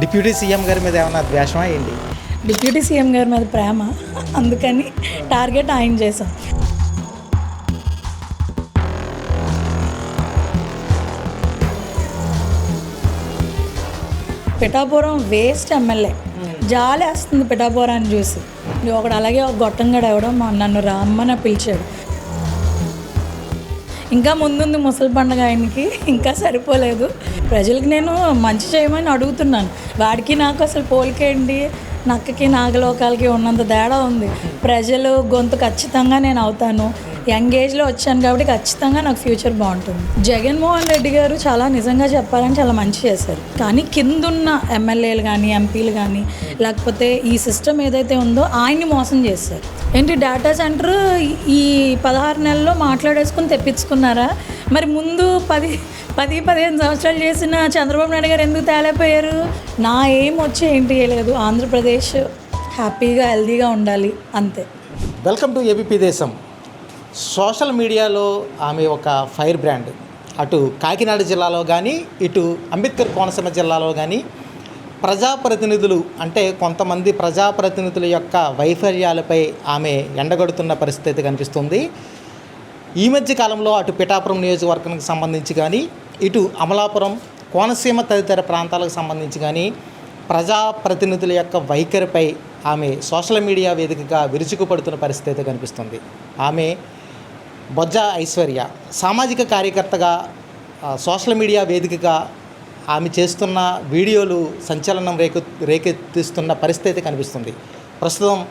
Deputy CM గారి మీద ఏమన్నా ద్వేషమా ఏంటి? డిప్యూటీ సీఎం గారి మీద ప్రేమ. అందుకని టార్గెట్ ఆయన చేశాం. Pithapuram waste MLA. జాలేస్తుంది పిఠాపురాన్ని చూసి. ఒకడు అలాగే ఒక గొట్టంగా ఎవడో నన్ను రామ్మని పిలిచాడు. ఇంకా ముందుంది ముసలి పండుగ ఆయనకి ఇంకా సరిపోలేదు. ప్రజలకి నేను మంచి చేయమని అడుగుతున్నాను. వాడికి నాకు అసలు పోలికేంటి? నక్కకి నాగలోకాలకి ఉన్నంత తేడా ఉంది. ప్రజలు గొంతు ఖచ్చితంగా నేను అవుతాను. యంగ్ ఏజ్లో వచ్చాను కాబట్టి ఖచ్చితంగా నాకు ఫ్యూచర్ బాగుంటుంది. జగన్మోహన్ రెడ్డి గారు చాలా నిజంగా చెప్పాలని చాలా మంచి చేశారు. కానీ కిందున్న ఎమ్మెల్యేలు కానీ ఎంపీలు కానీ లేకపోతే ఈ సిస్టమ్ ఏదైతే ఉందో ఆయన్ని మోసం చేశారు. ఏంటి డేటా సెంటర్ ఈ పదహారు నెలల్లో మాట్లాడేసుకుని తెప్పించుకున్నారా? మరి ముందు పది పది పదిహేను సంవత్సరాలు చేసిన చంద్రబాబు నాయుడు గారు ఎందుకు తేలేపోయారు నా ఏం వచ్చి ఏంటి లేదు. ఆంధ్రప్రదేశ్ హ్యాపీగా హెల్తీగా ఉండాలి. అంతే. Welcome to ABP Desam social మీడియాలో ఆమె ఒక ఫైర్ బ్రాండ్. అటు కాకినాడ జిల్లాలో కానీ ఇటు అంబేద్కర్ కోనసీమ జిల్లాలో కానీ ప్రజాప్రతినిధులు అంటే కొంతమంది ప్రజాప్రతినిధుల యొక్క వైఫల్యాలపై ఆమె ఎండగడుతున్న పరిస్థితి కనిపిస్తుంది. ఈ మధ్య కాలంలో అటు పిఠాపురం నియోజకవర్గానికి సంబంధించి కానీ ఇటు అమలాపురం కోనసీమ తదితర ప్రాంతాలకు సంబంధించి కానీ ప్రజాప్రతినిధుల యొక్క వైఖరిపై ఆమె సోషల్ మీడియా వేదికగా విరుచుకుపడుతున్న పరిస్థితి అయితే కనిపిస్తుంది. ఆమె బొజ్జ ఐశ్వర్య సామాజిక కార్యకర్తగా సోషల్ మీడియా వేదికగా ఆమె చేస్తున్న వీడియోలు సంచలనం రేకె రేకెత్తిస్తున్న పరిస్థితి అయితే కనిపిస్తుంది. ప్రస్తుతం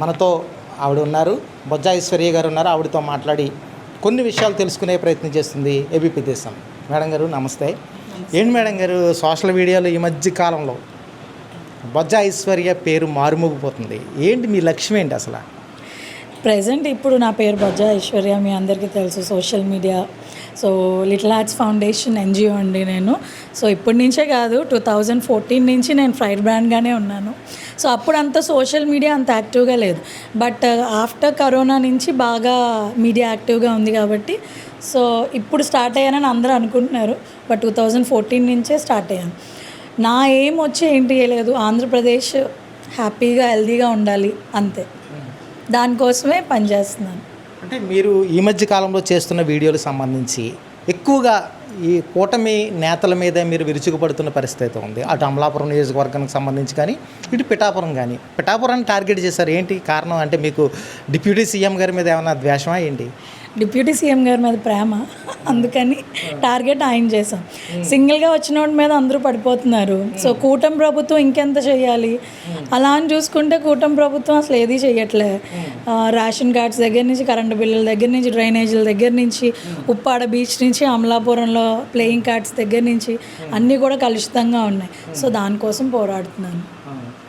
మనతో ఆవిడ ఉన్నారు. బొజ్జ ఐశ్వర్య గారు ఉన్నారు. ఆవిడతో మాట్లాడి కొన్ని విషయాలు తెలుసుకునే ప్రయత్నం చేస్తుంది ఏబీపీ దేశం. మేడం గారు నమస్తే. ఏంటి మేడం గారు సోషల్ మీడియాలో ఈ మధ్య కాలంలో బొజ్జ ఐశ్వర్య పేరు మారుమోగిపోతుంది. ఏంటి మీ లక్ష్యం ఏంటి అసలు? ప్రజెంట్ ఇప్పుడు నా పేరు బజ్జా ఐశ్వర్య మీ అందరికీ తెలుసు social media. So little arts foundation NGO అండి నేను. సో ఇప్పటి నుంచే కాదు టూ థౌజండ్ ఫోర్టీన్ నుంచి నేను ఫ్రైడ్ బ్రాండ్గానే ఉన్నాను. సో అప్పుడు అంత సోషల్ మీడియా అంత యాక్టివ్గా లేదు. బట్ ఆఫ్టర్ కరోనా నుంచి బాగా మీడియా యాక్టివ్గా ఉంది కాబట్టి సో ఇప్పుడు స్టార్ట్ అయ్యానని అందరూ అనుకుంటున్నారు. బట్ టూ థౌజండ్ ఫోర్టీన్ నుంచే స్టార్ట్ అయ్యాను. నా ఏం వచ్చి ఏంటి లేదు ఆంధ్రప్రదేశ్ హ్యాపీగా హెల్తీగా ఉండాలి అంతే. దానికోసమే పనిచేస్తున్నాను అంటే మీరు ఈ మధ్య కాలంలో చేస్తున్న వీడియోలకు సంబంధించి ఎక్కువగా ఈ కూటమి నేతల మీద మీరు విరుచుకుపడుతున్న పరిస్థితి అయితే ఉంది. అటు అమలాపురం నియోజకవర్గానికి సంబంధించి కానీ ఇటు పిఠాపురం కానీ. పిఠాపురాన్ని టార్గెట్ చేశారు ఏంటి కారణం? అంటే మీకు డిప్యూటీ సీఎం గారి మీద ఏమైనా ద్వేషమా ఏంటి? డిప్యూటీ సీఎం గారి మీద ప్రేమ. అందుకని టార్గెట్ ఆయన చేసాం సింగిల్గా వచ్చిన వాడి మీద అందరూ పడిపోతున్నారు. సో కూటమి ప్రభుత్వం ఇంకెంత చేయాలి? అలా అని చూసుకుంటే కూటమి ప్రభుత్వం అసలు ఏది చేయట్లే. రేషన్ కార్డ్స్ దగ్గర నుంచి కరెంటు బిల్లుల దగ్గర నుంచి డ్రైనేజీల దగ్గర నుంచి ఉప్పాడ బీచ్ నుంచి అమలాపురంలో ప్లేయింగ్ కార్డ్స్ దగ్గర నుంచి అన్నీ కూడా కలుషితంగా ఉన్నాయి. సో దానికోసం పోరాడుతున్నాను.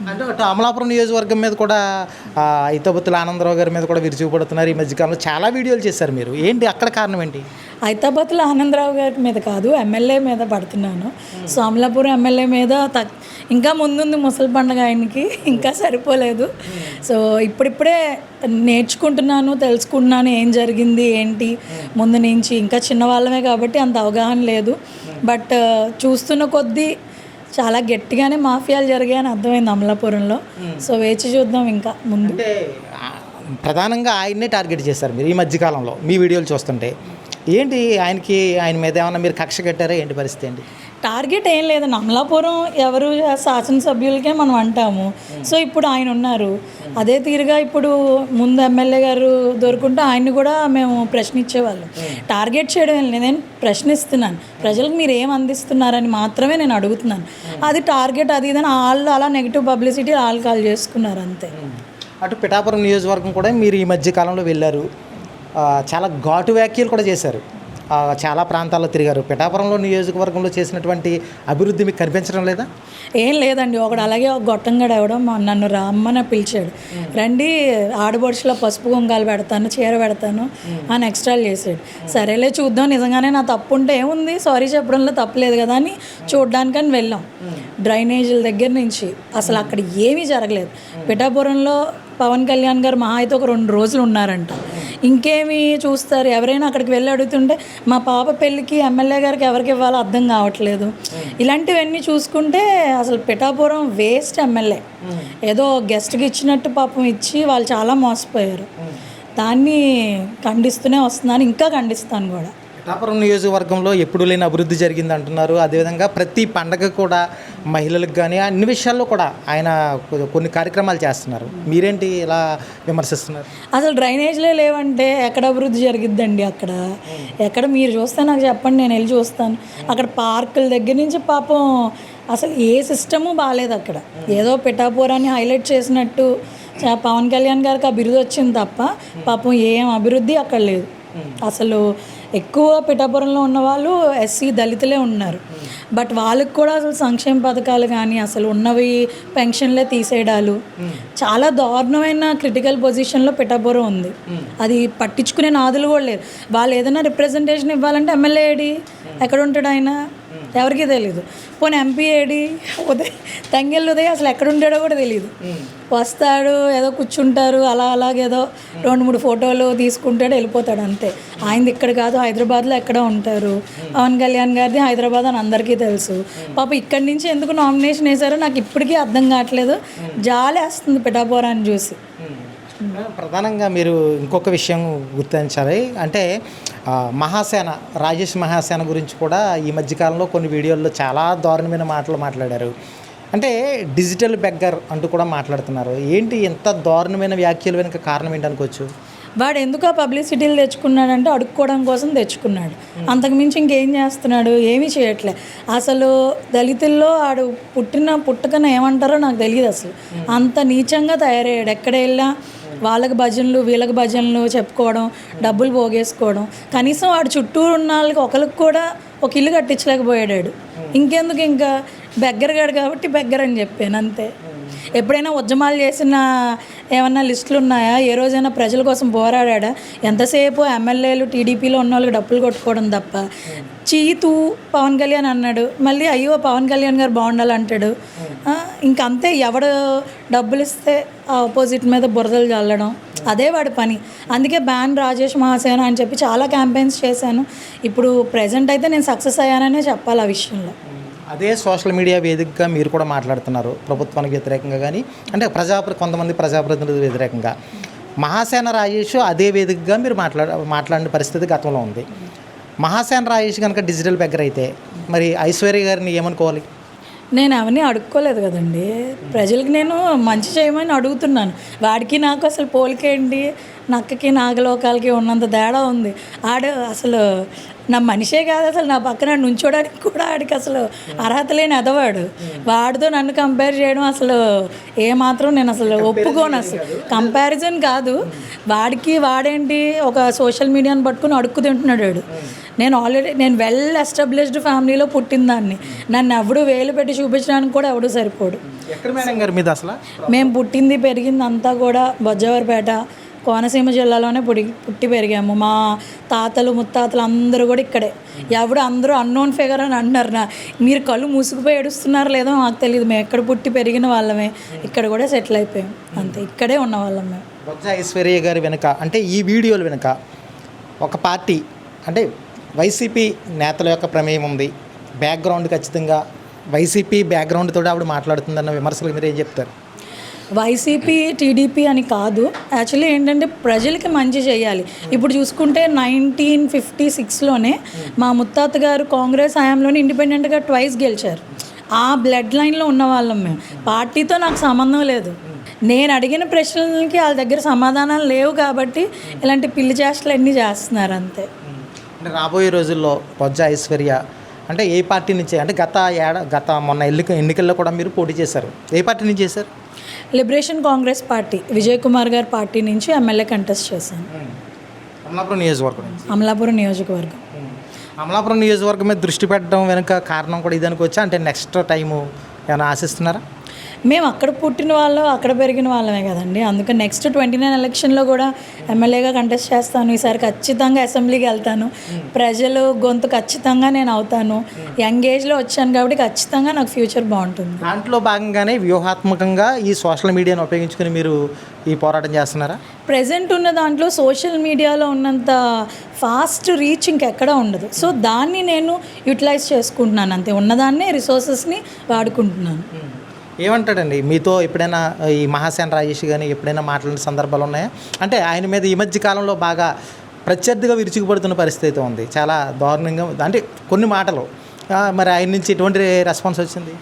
అంటే అటు అమలాపురం నియోజకవర్గం మీద కూడా ఐతబత్తుల ఆనందరావు గారి మీద కూడా విరుచుకుపడుతున్నారు ఈ మధ్యకాలంలో. చాలా వీడియోలు చేశారు మీరు. ఏంటి? అక్కడ కారణం ఏంటి? హైదరాబాద్లో ఆనందరావు గారి మీద కాదు ఎమ్మెల్యే మీద పడుతున్నాను. సో అమలాపురం ఎమ్మెల్యే మీద ఇంకా ముందుంది ముసలి పండుగ ఆయనకి. ఇంకా సరిపోలేదు. సో ఇప్పుడిప్పుడే నేర్చుకుంటున్నాను తెలుసుకుంటున్నాను ఏం జరిగింది ఏంటి? ముందు నుంచి ఇంకా చిన్నవాళ్ళమే కాబట్టి అంత అవగాహన లేదు. బట్ చూస్తున్న కొద్దీ చాలా గట్టిగానే మాఫియాలు జరిగాయని అర్థమైంది అమలాపురంలో. సో వేచి చూద్దాం ఇంకా ముందు. ప్రధానంగా ఆయన్నే టార్గెట్ చేశారు మీరు ఈ మధ్యకాలంలో మీ వీడియోలు చూస్తుంటే. ఏంటి ఆయనకి ఆయన మీద ఏమన్నా మీరు కక్ష కట్టారా? ఏంటి పరిస్థితి ఏంటి? టార్గెట్ ఏం లేదు. అమలాపురం ఎవరు శాసనసభ్యులకే మనం అంటాము. సో ఇప్పుడు ఆయన ఉన్నారు. అదే తీరుగా ఇప్పుడు ముందు ఎమ్మెల్యే గారు దొరుకుంటే ఆయన్ని కూడా మేము ప్రశ్నించేవాళ్ళం. టార్గెట్ చేయడం ఏం లేదు. నేను ప్రశ్నిస్తున్నాను. ప్రజలకు మీరు ఏం అందిస్తున్నారని మాత్రమే నేను అడుగుతున్నాను. అది టార్గెట్ అది ఇదని వాళ్ళు అలా నెగిటివ్ పబ్లిసిటీ వాళ్ళు కాల్ చేసుకున్నారు అంతే. అటు పిఠాపురం నియోజకవర్గం కూడా మీరు ఈ మధ్య కాలంలో వెళ్ళారు. చాలా ఘాటు వ్యాఖ్యలు కూడా చేశారు. చాలా ప్రాంతాల్లో తిరిగారు. పిఠాపురంలో నియోజకవర్గంలో చేసినటువంటి అభివృద్ధి మీకు కనిపించడం లేదా? ఏం లేదండి. ఒకడు అలాగే ఒక గొట్టంగడు ఎవడో నన్ను రమ్మని పిలిచాడు. రండి ఆడబడుచులో పసుపు కుంకాలు పెడతాను చీర పెడతాను అని ఎక్స్ట్రాలు చేసాడు సరేలే చూద్దాం. నిజంగానే నా తప్పు ఉంటే ఏముంది? సారీ చెప్పడంలో తప్పలేదు కదా అని చూడడానికని వెళ్ళాం. డ్రైనేజీల దగ్గర నుంచి. అసలు అక్కడ ఏమీ జరగలేదు. పిఠాపురంలో పవన్ కళ్యాణ్ గారు మహా అయితే ఒక రెండు రోజులు ఉన్నారంట. ఇంకేమి చూస్తారు? ఎవరైనా అక్కడికి వెళ్ళి అడుగుతుంటే మా పాప పెళ్ళికి ఎమ్మెల్యే గారికి ఎవరికి ఇవ్వాలో అర్థం కావట్లేదు. ఇలాంటివన్నీ చూసుకుంటే అసలు పిఠాపురం వేస్ట్ ఎమ్మెల్యే. ఏదో గెస్ట్కి ఇచ్చినట్టు పాపం ఇచ్చి వాళ్ళు చాలా మోసపోయారు. దాన్ని ఖండిస్తూనే వస్తున్నాను ఇంకా ఖండిస్తాను కూడా. పిఠాపురం నియోజకవర్గంలో ఎప్పుడు లేని అభివృద్ధి జరిగింది అంటున్నారు. అదేవిధంగా ప్రతి పండగ కూడా మహిళలకు కానీ అన్ని విషయాల్లో కూడా ఆయన కొన్ని కార్యక్రమాలు చేస్తున్నారు. మీరేంటి ఇలా విమర్శిస్తున్నారు? అసలు డ్రైనేజ్లే లేవంటే ఎక్కడ అభివృద్ధి జరిగిద్దండి అక్కడ? ఎక్కడ మీరు చూస్తే నాకు చెప్పండి నేను వెళ్ళి చూస్తాను. అక్కడ పార్కుల దగ్గర నుంచి పాపం అసలు ఏ సిస్టము బాగాలేదు అక్కడ. ఏదో పిఠాపురాన్ని హైలైట్ చేసినట్టు చా- పవన్ కళ్యాణ్ గారికి ఆ బిరుదు వచ్చింది తప్ప పాపం ఏం అభివృద్ధి అక్కడ లేదు. అసలు ఎక్కువ పిఠాపురంలో ఉన్న వాళ్ళు ఎస్సీ దళితులే ఉన్నారు. బట్ వాళ్ళకి కూడా అసలు సంక్షేమ పథకాలు కానీ అసలు ఉన్నవి పెన్షన్లే తీసేయడాలు. చాలా దారుణమైన క్రిటికల్ పొజిషన్లో పిఠాపురం ఉంది. అది పట్టించుకునే నాదులు కూడా లేరు. వాళ్ళు ఏదైనా రిప్రజెంటేషన్ ఇవ్వాలంటే ఎమ్మెల్యే ఏడి? ఎక్కడ ఉంటాడు ఆయన? ఎవరికీ తెలియదు పోనీ ఎంపీ ఏడి ఉదయ్ తంగెళ్ళు ఉదయ్ అసలు ఎక్కడ ఉంటాడో కూడా తెలియదు వస్తాడు ఏదో కూర్చుంటారు అలా అలాగేదో రెండు మూడు ఫోటోలు తీసుకుంటాడు వెళ్ళిపోతాడు అంతే. ఆయనది ఇక్కడ కాదు హైదరాబాద్లో ఎక్కడ ఉంటారు. పవన్ కళ్యాణ్ గారిది హైదరాబాద్ అని అందరికీ తెలుసు. పాప ఇక్కడి నుంచి ఎందుకు నామినేషన్ వేశారో నాకు ఇప్పటికీ అర్థం కావట్లేదు. జాలి వేస్తుంది పిఠాపురాన్ని చూసి. ప్రధానంగా మీరు ఇంకొక విషయం గుర్తించాలి. అంటే మహాసేన రాజేష్ మహాసేన గురించి కూడా ఈ మధ్యకాలంలో కొన్ని వీడియోల్లో చాలా దారుణమైన మాటలు మాట్లాడారు. అంటే డిజిటల్ బెగ్గర్ అంటూ కూడా మాట్లాడుతున్నారు. ఏంటి ఎంత దారుణమైన వ్యాఖ్యలు వెనుక కారణం ఏంటి అనుకోవచ్చు? వాడు ఎందుకు ఆ పబ్లిసిటీలు తెచ్చుకున్నాడంటే అడుక్కోవడం కోసం తెచ్చుకున్నాడు. అంతకుమించి ఇంకేం చేస్తున్నాడు? ఏమీ చేయట్లే. అసలు దళితుల్లో ఆడు పుట్టిన పుట్టకన ఏమంటారో నాకు తెలియదు అసలు. అంత నీచంగా తయారయ్యాడు. ఎక్కడ వెళ్ళా? వాళ్ళకి భజనలు వీళ్ళకి భజనలు చెప్పుకోవడం డబ్బులు పోగేసుకోవడం. కనీసం వాడు చుట్టూ ఉన్న వాళ్ళకి ఒకరికి కూడా ఒక ఇల్లు కట్టించలేకపోయాడు ఇంకెందుకు ఇంకా? బెగ్గరగాడు కాబట్టి బెగ్గర అని చెప్పాను అంతే. ఎప్పుడైనా ఉద్యమాలు చేసిన ఏమన్నా లిస్టులు ఉన్నాయా? ఏ రోజైనా ప్రజల కోసం పోరాడా ఎంతసేపు ఎమ్మెల్యేలు టీడీపీలో ఉన్న వాళ్ళకి డబ్బులు కొట్టుకోవడం తప్ప? చీతు పవన్ కళ్యాణ్ అన్నాడు. మళ్ళీ అయ్యో పవన్ కళ్యాణ్ గారు బాగుండాలి అంటాడు ఆ, ఇంకంతే. ఎవడు డబ్బులు ఇస్తే ఆ ఆపోజిట్ మీద బురదలు చల్లడం అదే వాడి పని. అందుకే బ్యాన్ రాజేష్ మహాసేన అని చెప్పి చాలా క్యాంపెయిన్స్ చేశాను. ఇప్పుడు ప్రజెంట్ అయితే నేను సక్సెస్ అయ్యాననే చెప్పాలి ఆ విషయంలో. అదే సోషల్ మీడియా వేదికగా మీరు కూడా మాట్లాడుతున్నారు ప్రభుత్వానికి వ్యతిరేకంగా కానీ అంటే ప్రజా కొంతమంది ప్రజాప్రతినిధులు వ్యతిరేకంగా. మహాసేన రాజేష్ అదే వేదికగా మీరు మాట్లాడ మాట్లాడిన పరిస్థితి గతంలో ఉంది. మహాసేన రాజేష్ కనుక డిజిటల్ దగ్గర అయితే మరి ఐశ్వర్య గారిని ఏమనుకోవాలి? నేను అవన్నీ అడుక్కోలేదు కదండి. ప్రజలకి నేను మంచి చేయమని అడుగుతున్నాను. వాడికి నాకు అసలు పోలికేంటి నక్కకి నాగలోకాలకి ఉన్నంత తేడా ఉంది. ఆడ అసలు నా మనిషే కాదు అసలు నా పక్కన నుంచోడానికి కూడా ఆడికి అసలు అర్హత లేని ఎదవాడు వాడితో నన్ను కంపేర్ చేయడం అసలు ఏమాత్రం నేను అసలు ఒప్పుకోను అసలు. కంపారిజన్ కాదు. వాడికి వాడేంటి ఒక సోషల్ మీడియాని పట్టుకుని అడుక్కు తింటున్నాడు వాడు. నేను ఆల్రెడీ నేను వెల్ ఎస్టాబ్లిష్డ్ ఫ్యామిలీలో పుట్టిన దాన్ని. నన్ను ఎవడు వేలు పెట్టి చూపించడానికి కూడా ఎవడు సరిపోడు. ఎక్కడ మేడం గారు మీద అసలు? మేము పుట్టింది పెరిగింది అంతా కూడా బొజ్జవరపేట. కోనసీమ జిల్లాలోనే పుడి పుట్టి పెరిగాము. మా తాతలు ముత్తాతలు అందరూ కూడా ఇక్కడే. ఎవడు అందరూ అన్నోన్ ఫిగర్ అని అంటున్నారు నా. మీరు కళ్ళు మూసుకుపోయి ఏడుస్తున్నారు లేదో మాకు తెలియదు మేము ఎక్కడ పుట్టి పెరిగిన వాళ్ళమే. ఇక్కడ కూడా సెటిల్ అయిపోయాం. అంతే. ఇక్కడే ఉన్న వాళ్ళం మేము. ఐశ్వర్య గారి వెనుక అంటే ఈ వీడియోలు వెనుక ఒక పార్టీ అంటే వైసీపీ నేతల యొక్క ప్రమేయం ఉంది. బ్యాక్గ్రౌండ్ ఖచ్చితంగా వైసీపీ బ్యాక్గ్రౌండ్తో ఆవిడ మాట్లాడుతుందన్న విమర్శలు మీరు ఏం చెప్తారు? వైసీపీ టీడీపీ అని కాదు. యాక్చువల్లీ ఏంటంటే ప్రజలకి మంచి చేయాలి. ఇప్పుడు చూసుకుంటే నైన్టీన్ ఫిఫ్టీ సిక్స్లోనే మా ముత్తాత గారు కాంగ్రెస్ హయాంలోనే ఇండిపెండెంట్గా ట్వైస్ గెలిచారు. ఆ బ్లడ్ లైన్లో ఉన్న వాళ్ళం మేము. పార్టీతో నాకు సంబంధం లేదు. నేను అడిగిన ప్రశ్నలకి వాళ్ళ దగ్గర సమాధానాలు లేవు కాబట్టి ఇలాంటి పిల్లి చేష్టలు అన్నీ చేస్తున్నారు అంతే. అంటే రాబోయే రోజుల్లో బొజ్జ ఐశ్వర్య అంటే ఏ పార్టీ నుంచి? అంటే గత ఏడా గత మొన్న ఎన్నిక ఎన్నికల్లో కూడా మీరు పోటీ చేశారు. ఏ పార్టీ నుంచి చేశారు? Liberation Congress party Vijay Kumar గారి పార్టీ నుంచి ఎమ్మెల్యే కంటెస్ట్ చేశాను. అమలాపురం నియోజకవర్గం అమలాపురం నియోజకవర్గం. అమలాపురం నియోజకవర్గం మీద దృష్టి పెట్టడం వెనుక కారణం కూడా ఇది అనుకోవచ్చా అంటే నెక్స్ట్ టైము ఏమైనా ఆశిస్తున్నారా? మేము అక్కడ పుట్టిన వాళ్ళం అక్కడ పెరిగిన వాళ్ళమే కదండి. అందుకని నెక్స్ట్ ట్వంటీ నైన్ ఎలక్షన్లో కూడా ఎమ్మెల్యేగా కంటెస్ట్ చేస్తాను. ఈసారి ఖచ్చితంగా అసెంబ్లీకి వెళ్తాను. ప్రజలు గొంతు ఖచ్చితంగా నేను అవుతాను. యంగ్ ఏజ్లో వచ్చాను కాబట్టి ఖచ్చితంగా నాకు ఫ్యూచర్ బాగుంటుంది. దాంట్లో భాగంగానే వ్యూహాత్మకంగా ఈ సోషల్ మీడియాను ఉపయోగించుకుని మీరు ఈ పోరాటం చేస్తున్నారా? ప్రజెంట్ ఉన్న దాంట్లో సోషల్ మీడియాలో ఉన్నంత ఫాస్ట్ రీచ్ ఇంకెక్కడ ఉండదు. సో దాన్ని నేను యూటిలైజ్ చేసుకుంటున్నాను అంతే. ఉన్నదాన్నే రిసోర్సెస్ని వాడుకుంటున్నాను. ఏమంటాడండి? మీతో ఎప్పుడైనా ఈ మహాసేన రాజేష్ కానీ ఎప్పుడైనా మాట్లాడిన సందర్భాలు ఉన్నాయా? అంటే ఆయన మీద ఈ మధ్య కాలంలో బాగా ప్రత్యర్థిగా విరుచుకుపడుతున్న పరిస్థితి అయితే ఉంది. చాలా దారుణంగా అంటే కొన్ని మాటలు. మరి ఆయన నుంచి ఎటువంటి రెస్పాన్స్ వచ్చింది?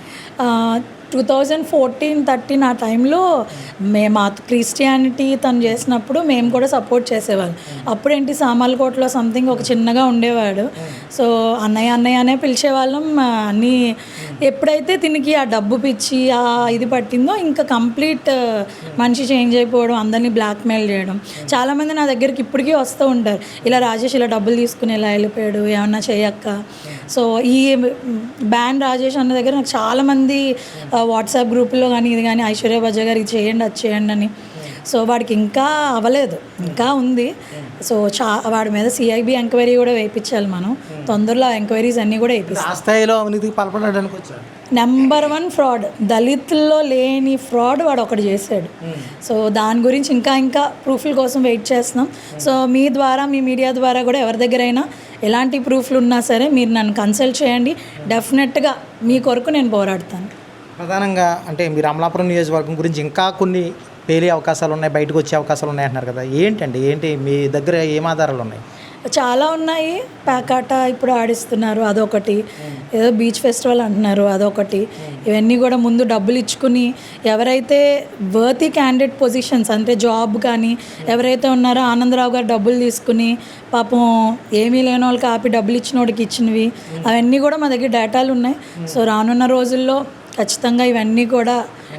టూ థౌజండ్ ఫోర్టీన్ థర్టీన్ ఆ టైంలో మేము మా క్రిస్టియానిటీ తను చేసినప్పుడు మేము కూడా సపోర్ట్ చేసేవాళ్ళం. అప్పుడేంటి సామాలకోటలో సంథింగ్ ఒక చిన్నగా ఉండేవాడు. సో అన్నయ్య అన్నయ్య అనే పిలిచేవాళ్ళం. అన్నీ ఎప్పుడైతే దీనికి ఆ డబ్బు పిచ్చి ఆ ఇది పట్టిందో ఇంకా కంప్లీట్ మనిషి చేంజ్ అయిపోవడం అందరినీ బ్లాక్మెయిల్ చేయడం. చాలామంది నా దగ్గరికి ఇప్పటికీ వస్తూ ఉంటారు. ఇలా రాజేష్ ఇలా డబ్బులు తీసుకుని ఇలా వెళ్ళిపోయాడు ఏమన్నా చేయక్క. సో ఈ బ్యాన్ రాజేష్ అన్న దగ్గర నాకు చాలామంది వాట్సాప్ గ్రూపుల్లో కానీ ఇది కానీ ఐశ్వర్య బజ్జ గారికి చేయండి అది చేయండి అని. సో వాడికి ఇంకా అవ్వలేదు ఇంకా ఉంది. సో చా వాడి మీద సిఐబి ఎంక్వైరీ కూడా వేయించాలి మనం. తొందరలో ఎంక్వైరీస్ అన్నీ కూడా వేయిస్తాం వచ్చారు నెంబర్ వన్ ఫ్రాడ్ దళితుల్లో లేని ఫ్రాడ్ వాడు ఒకటి చేశాడు. సో దాని గురించి ఇంకా ఇంకా ప్రూఫ్ల కోసం వెయిట్ చేస్తున్నాం. సో మీ ద్వారా మీ మీడియా ద్వారా కూడా ఎవరి దగ్గరైనా ఎలాంటి ప్రూఫ్లు ఉన్నా సరే మీరు నన్ను కన్సల్ట్ చేయండి. డెఫినెట్గా మీ కొరకు నేను పోరాడతాను. ప్రధానంగా అంటే మీరు అమలాపురం నియోజకవర్గం గురించి ఇంకా కొన్ని పేలే అవకాశాలు ఉన్నాయి బయటకు వచ్చే అవకాశాలు ఉన్నాయి అంటున్నారు కదా. ఏంటండి? ఏంటి మీ దగ్గర ఏం ఆధారాలు ఉన్నాయి? చాలా ఉన్నాయి. ప్యాకాట ఇప్పుడు ఆడిస్తున్నారు అదొకటి. ఏదో బీచ్ ఫెస్టివల్ అంటున్నారు అదొకటి. ఇవన్నీ కూడా ముందు డబ్బులు ఇచ్చుకుని ఎవరైతే వర్తి క్యాండిడేట్ పొజిషన్స్ అంటే జాబ్ కానీ ఎవరైతే ఉన్నారో ఆనందరావు గారు డబ్బులు తీసుకుని పాపం ఏమీ లేని వాళ్ళకి ఆపి డబ్బులు ఇచ్చిన వాడికి ఇచ్చినవి. అవన్నీ కూడా మా దగ్గర డేటాలు ఉన్నాయి. సో రానున్న రోజుల్లో ఖచ్చితంగా ఇవన్నీ కూడా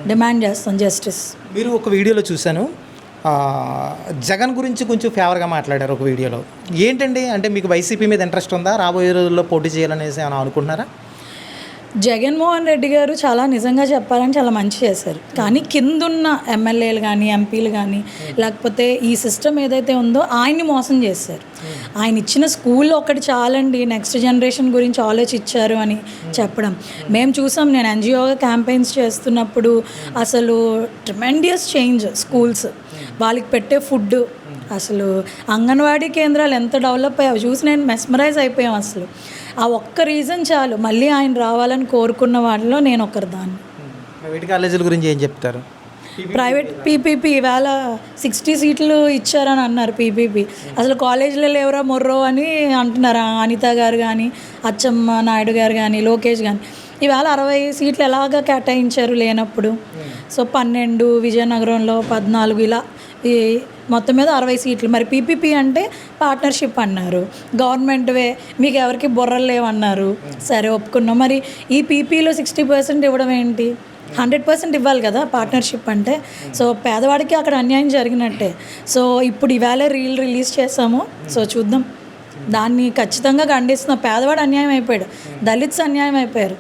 డిమాండ్ చేస్తాం జస్టిస్. మీరు ఒక వీడియోలో చూశాను. జగన్ గురించి కొంచెం ఫేవర్గా మాట్లాడారు ఒక వీడియోలో. ఏంటండి? అంటే మీకు వైసీపీ మీద ఇంట్రెస్ట్ ఉందా? రాబోయే రోజుల్లో పోటీ చేయాలనేసి ఏమైనా అనుకుంటున్నారా? జగన్మోహన్ రెడ్డి గారు చాలా నిజంగా చెప్పాలని చాలా మంచి చేశారు. కానీ కిందున్న ఎమ్మెల్యేలు కానీ ఎంపీలు కానీ లేకపోతే ఈ సిస్టమ్ ఏదైతే ఉందో ఆయన్ని మోసం చేశారు. ఆయన ఇచ్చిన స్కూల్ ఒకటి చాలండి నెక్స్ట్ జనరేషన్ గురించి ఆలోచించారు అని చెప్పడం. మేము చూసాం నేను ఎన్జిఓగా క్యాంపెయిన్స్ చేస్తున్నప్పుడు అసలు ట్రిమెండియస్ చేంజ్ స్కూల్స్. వాళ్ళకి పెట్టే ఫుడ్ అసలు అంగన్వాడీ కేంద్రాలు ఎంత డెవలప్ అయ్యావు చూసి నేను మెస్మరైజ్ అయిపోయాం అసలు. ఆ ఒక్క రీజన్ చాలు. మళ్ళీ ఆయన రావాలని కోరుకున్న వాళ్ళలో నేను ఒకరు దాన్ని ప్రైవేట్ కాలేజీల గురించి ఏం చెప్తారు? ప్రైవేట్ పీపీపీ ఈవేళ సిక్స్టీ సీట్లు ఇచ్చారని అన్నారు పీపీపీ అసలు కాలేజీలో లేవరా మొర్రో అని అంటున్నారు? అనిత గారు కానీ అచ్చమ్మ నాయుడు గారు కానీ లోకేష్ కానీ ఈవేళ అరవై సీట్లు ఎలాగ కేటాయించారు లేనప్పుడు? సో పన్నెండు విజయనగరంలో పద్నాలుగు ఇలా మొత్తం మీద అరవై సీట్లు. మరి పీపీపీ అంటే పార్ట్నర్షిప్ అన్నారు. గవర్నమెంట్వే మీకు ఎవరికి బుర్రలు లేవన్నారు. సరే ఒప్పుకున్నాం. మరి ఈ పీపీలో సిక్స్టీ పర్సెంట్ ఇవ్వడం ఏంటి? హండ్రెడ్ పర్సెంట్ ఇవ్వాలి కదా పార్ట్నర్షిప్ అంటే. సో పేదవాడికి అక్కడ అన్యాయం జరిగినట్టే. సో ఇప్పుడు ఇవాళ రీల్ రిలీజ్ చేసాము సో చూద్దాం. దాన్ని ఖచ్చితంగా ఖండిస్తున్నాం. పేదవాడు అన్యాయం అయిపోయాడు. దళిత్స్ అన్యాయం అయిపోయారు.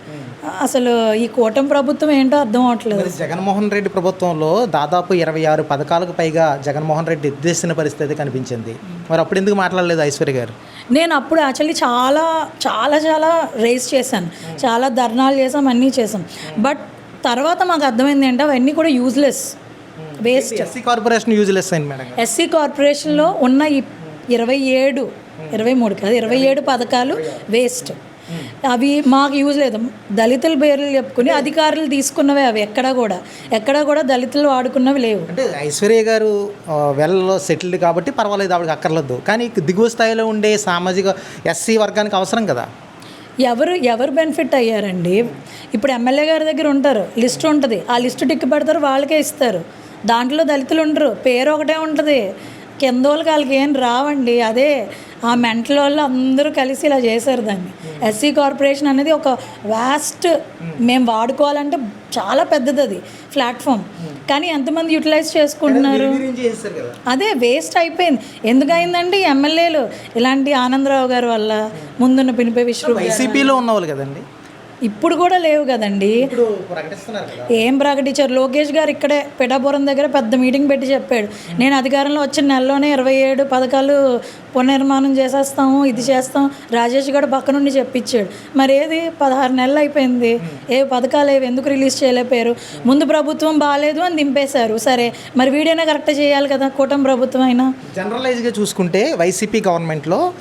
అసలు ఈ కూటమి ప్రభుత్వం ఏంటో అర్థం అవట్లేదు. జగన్మోహన్ రెడ్డి ప్రభుత్వంలో దాదాపు ఇరవై ఆరు పథకాలకు పైగా జగన్మోహన్ రెడ్డి ఎత్తేసిన పరిస్థితి కనిపించింది. మరి అప్పుడు ఎందుకు మాట్లాడలేదు ఐశ్వర్య గారు? నేను అప్పుడు యాక్చువల్లీ చాలా చాలా చాలా రేస్ చేశాను. చాలా ధర్నాలు చేసాం అన్నీ చేసాం బట్ తర్వాత మాకు అర్థమైంది ఏంటో అవన్నీ కూడా useless waste SC corporation useless అయింది మేడం. ఎస్సీ కార్పొరేషన్లో ఉన్న ఈ ఇరవై ఏడు ఇరవై మూడు కాదు ఇరవై ఏడు పథకాలు వేస్ట్ అవి మాకు యూజ్ లేదు. దళితుల పేర్లు చెప్పుకుని అధికారులు తీసుకున్నవే అవి ఎక్కడా కూడా. ఎక్కడా కూడా దళితులు వాడుకున్నవి లేవు. అంటే ఐశ్వర్య గారు వెల్లలో సెటిల్డ్ కాబట్టి పర్వాలేదు ఆవిడకి అక్కర్లేదు. కానీ దిగువ స్థాయిలో ఉండే సామాజిక ఎస్సీ వర్గానికి అవసరం కదా? ఎవరు ఎవరు బెనిఫిట్ అయ్యారండి? ఇప్పుడు ఎమ్మెల్యే గారి దగ్గర ఉంటారు. లిస్ట్ ఉంటుంది. ఆ లిస్ట్ టిక్కి పెడతారు వాళ్ళకే ఇస్తారు. దాంట్లో దళితులు ఉండరు. పేరు ఒకటే ఉంటుంది. కింద వాళ్ళకి వాళ్ళకి ఏం రావండి. అదే ఆ మెంటల్ వాళ్ళు అందరూ కలిసి ఇలా చేశారు దాన్ని. ఎస్సీ కార్పొరేషన్ అనేది ఒక వాస్ట్ మేము వాడుకోవాలంటే చాలా పెద్దది అది ప్లాట్ఫామ్. కానీ ఎంతమంది యూటిలైజ్ చేసుకుంటున్నారు? అదే వేస్ట్ అయిపోయింది. ఎందుకు అయిందండి ఎమ్మెల్యేలు ఇలాంటి ఆనందరావు గారి వల్ల ముందున్న పినిపే విశ్వ వైసీపీలో ఉన్నవాళ్ళు కదండి. ఇప్పుడు కూడా లేవు కదండి. ఏం ప్రకటించారు? లోకేష్ గారు ఇక్కడే పిఠాపురం దగ్గర పెద్ద మీటింగ్ పెట్టి చెప్పాడు. నేను అధికారంలో వచ్చిన నెలలోనే ఇరవై ఏడు పథకాలు పునర్నిర్మాణం చేసేస్తాము ఇది చేస్తాం. రాజేష్ గారు పక్క నుండి చెప్పించాడు. మరి ఏది? పదహారు నెలలు అయిపోయింది. ఏ పథకాలు ఏవి? ఎందుకు రిలీజ్ చేయలేకపోయారు? ముందు ప్రభుత్వం బాగాలేదు అని దింపేశారు. సరే మరి వీడైనా కరెక్ట్ చేయాలి కదా? కూటమి ప్రభుత్వం అయినా. జనరలైజ్గా చూసుకుంటే వైసీపీ గవర్నమెంట్లో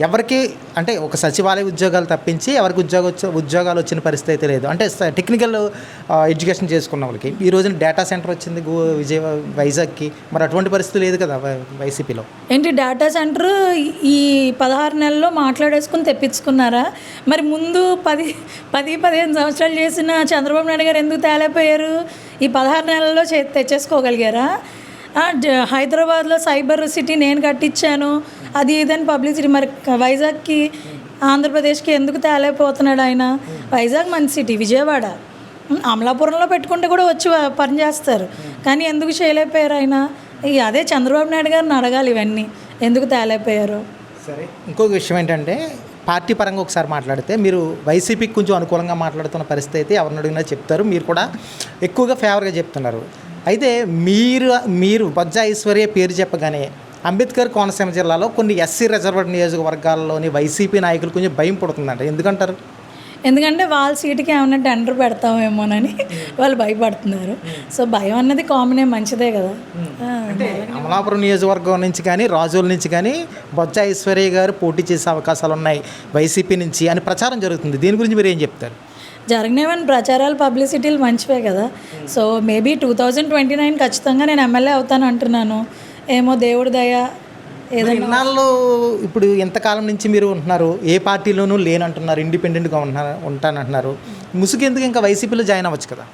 ఎవరికి అంటే ఒక సచివాలయ ఉద్యోగాలు తప్పించి ఎవరికి ఉద్యోగ ఉద్యోగాలు వచ్చిన పరిస్థితి అయితే లేదు. అంటే టెక్నికల్ ఎడ్యుకేషన్ చేసుకున్న వాళ్ళకి. ఈ రోజున డేటా సెంటర్ వచ్చింది గు- విజయ వైజాగ్కి. మరి అటువంటి పరిస్థితి లేదు కదా వైసీపీలో. ఏంటి డేటా సెంటర్ ఈ పదహారు నెలల్లో మాట్లాడేసుకుని తెప్పించుకున్నారా? మరి ముందు పది పది పదిహేను సంవత్సరాలు చేసిన చంద్రబాబు నాయుడు గారు ఎందుకు తేలేపోయారు ఈ పదహారు నెలల్లో చే తెచ్చేసుకోగలిగారా? హైదరాబాద్లో సైబర్ సిటీ నేను కట్టించాను. అది ఇదని పబ్లిసిటీ మరి వైజాగ్కి ఆంధ్రప్రదేశ్కి ఎందుకు తేలేకపోతున్నాడు ఆయన? వైజాగ్ మంచి సిటీ విజయవాడ. అమలాపురంలో పెట్టుకుంటే కూడా వచ్చి పని చేస్తారు. కానీ ఎందుకు చేయలేకపోయారు ఆయన? అదే చంద్రబాబు నాయుడు గారిని అడగాలి ఇవన్నీ. ఎందుకు తేలేకపోయారు? సరే ఇంకొక విషయం ఏంటంటే పార్టీ పరంగా ఒకసారి మాట్లాడితే మీరు వైసీపీకి కొంచెం అనుకూలంగా మాట్లాడుతున్న పరిస్థితి అయితే ఎవరిని అడిగినా చెప్తారు. మీరు కూడా ఎక్కువగా ఫేవర్గా చెప్తున్నారు. అయితే మీరు మీరు బొజ్జ ఐశ్వర్య పేరు చెప్పగానే అంబేద్కర్ కోనసీమ జిల్లాలో కొన్ని ఎస్సీ రిజర్వ్డ్ నియోజకవర్గాల్లోని వైసీపీ నాయకులు కొంచెం భయం పుడుతుందంట. ఎందుకంటారు? ఎందుకంటే వాళ్ళ సీటుకి ఏమన్నా టెండర్ పెడతామేమోనని వాళ్ళు భయపడుతున్నారు. సో భయం అన్నది కామనే మంచిదే కదా. అమలాపురం నియోజకవర్గం నుంచి కానీ రాజుల నుంచి కానీ బొజ్జ ఐశ్వర్య గారు పోటీ చేసే అవకాశాలు ఉన్నాయి వైసీపీ నుంచి అని ప్రచారం జరుగుతుంది. దీని గురించి మీరు ఏం చెప్తారు? జరిగినవన్నీ ప్రచారాలు పబ్లిసిటీలు మంచివే కదా. So maybe two thousand twenty nine ఖచ్చితంగా నేను ఎమ్మెల్యే అవుతాను అంటున్నాను. ఏమో దేవుడి దయ ఇన్నాళ్ళు ఇప్పుడు ఎంతకాలం నుంచి మీరు ఉంటున్నారు? ఏ పార్టీలోనూ లేనంటున్నారు ఇండిపెండెంట్గా ఉంటున్నారు ఉంటానంటున్నారు. ముసుగు ఎందుకు ఇంకా వైసీపీలో జాయిన్ అవ్వచ్చు కదా?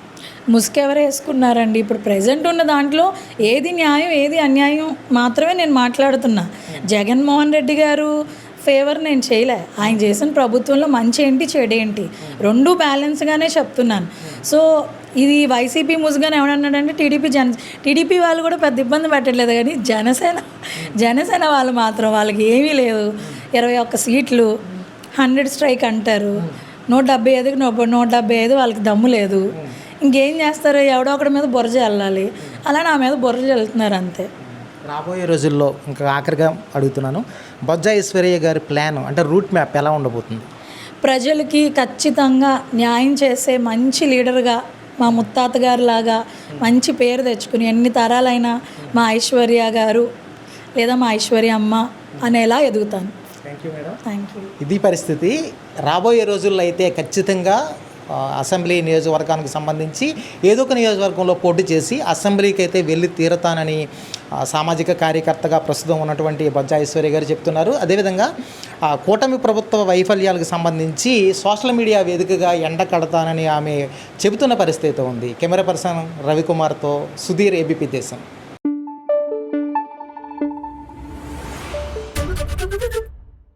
ముసుకెవరు వేసుకున్నారండి? ఇప్పుడు ప్రజెంట్ ఉన్న దాంట్లో ఏది న్యాయం ఏది అన్యాయం మాత్రమే నేను మాట్లాడుతున్నా. జగన్మోహన్ రెడ్డి గారు ఫేవర్ నేను చేయలే. ఆయన చేసిన ప్రభుత్వంలో మంచి ఏంటి చెడు ఏంటి? రెండు బ్యాలెన్స్గానే చెప్తున్నాను. సో ఇది వైసీపీ ముసుగానే ఎవడన్నాడంటే టీడీపీ జన టీడీపీ వాళ్ళు కూడా పెద్ద ఇబ్బంది పెట్టట్లేదు కానీ జనసేన జనసేన వాళ్ళు మాత్రం వాళ్ళకి ఏమీ లేదు. ఇరవై ఒక్క సీట్లు హండ్రెడ్ స్ట్రైక్ అంటారు. నూట డెబ్బై ఐదుకి నూట నూట డెబ్బై ఐదు వాళ్ళకి దమ్ము లేదు. ఇంకేం చేస్తారు? ఎవడో ఒకడి మీద బుర్ర చల్లాలి. అలా నా మీద బుర్ర చల్లుతున్నారు అంతే. రాబోయే రోజుల్లో ఇంకా ఆఖరిగా అడుగుతున్నాను. బొజ్జ ఐశ్వర్య గారి ప్లాన్ అంటే రూట్ మ్యాప్ ఎలా ఉండబోతుంది? ప్రజలకి ఖచ్చితంగా న్యాయం చేసే మంచి లీడర్గా మా ముత్తాత గారు లాగా మంచి పేరు తెచ్చుకుని ఎన్ని తరాలైనా మా ఐశ్వర్య గారు లేదా మా ఐశ్వర్య అమ్మ అనేలా ఎదుగుతాను. Thank you madam thank you ఇది పరిస్థితి. రాబోయే రోజుల్లో అయితే ఖచ్చితంగా అసెంబ్లీ నియోజకవర్గానికి సంబంధించి ఏదో ఒక నియోజకవర్గంలో పోటీ చేసి అసెంబ్లీకి అయితే వెళ్ళి తీరతానని సామాజిక కార్యకర్తగా ప్రస్తుతం ఉన్నటువంటి బొజ్జ గారు చెప్తున్నారు. అదేవిధంగా ఆ, కూటమి ప్రభుత్వ వైఫల్యాలకు సంబంధించి సోషల్ మీడియా వేదికగా ఎండ కడతానని ఆమె చెబుతున్న పరిస్థితి ఉంది. కెమెరా పర్సన్ రవికుమార్తో సుధీర్ ఏబీపీ దేశం.